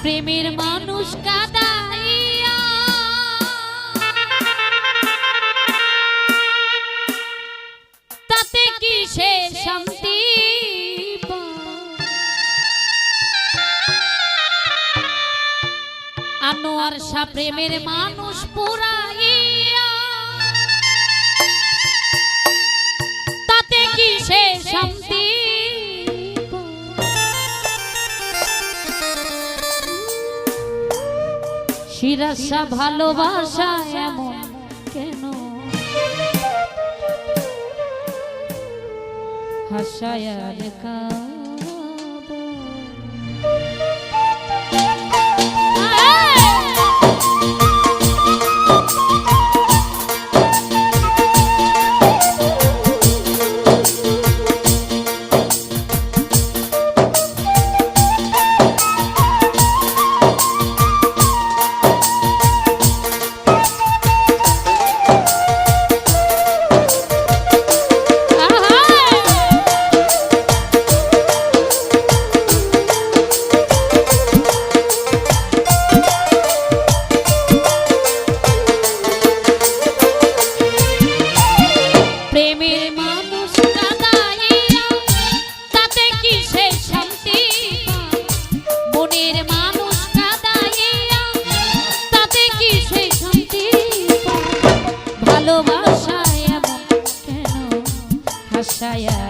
প্রেমের মানুষ তাতে কি সে শান্তি আনোয়ার সা প্রেমের মানুষ পুরা শিরাসা ভালোবাসা এমন কেন? হাসায় লেখা yeah.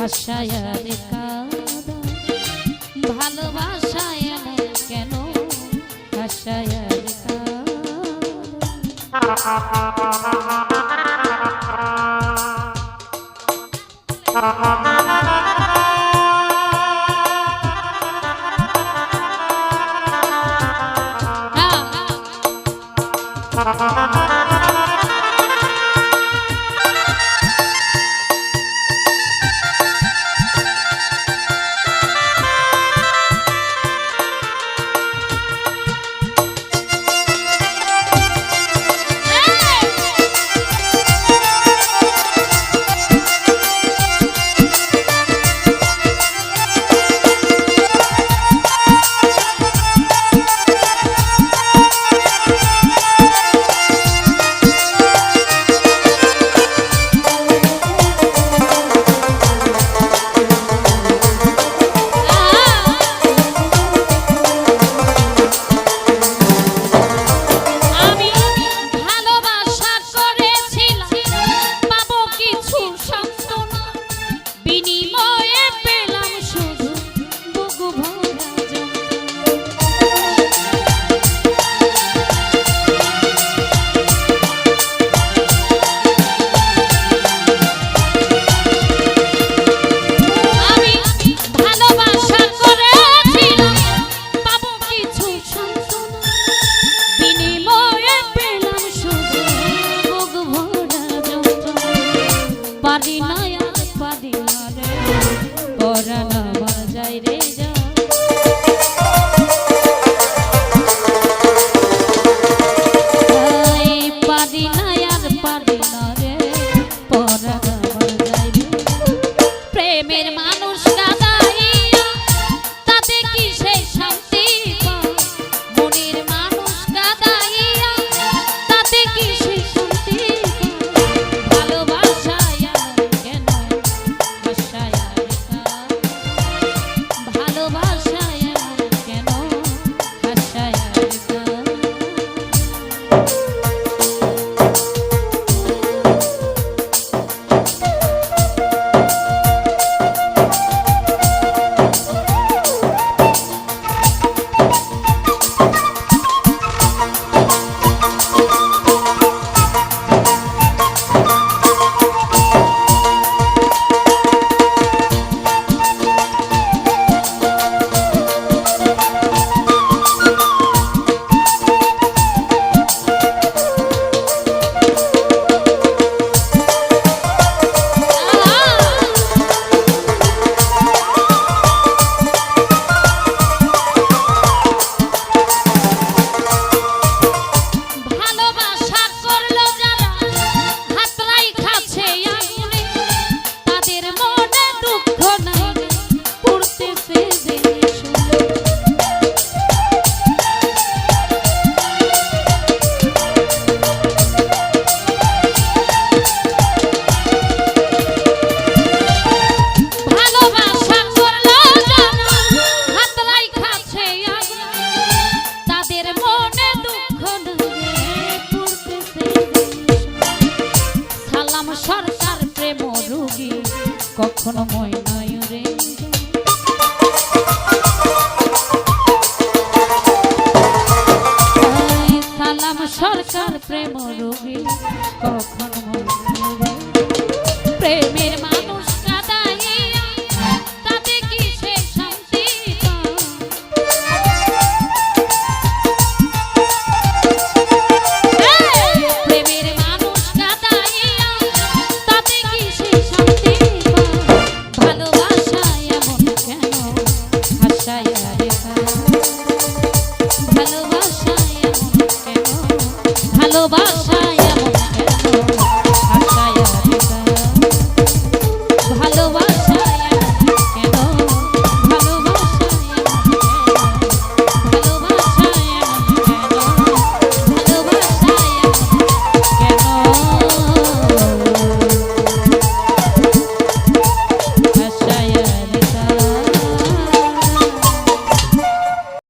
ভাষায় ভালোবাসায় কেন ভাষায় Ha ha ha! imagine.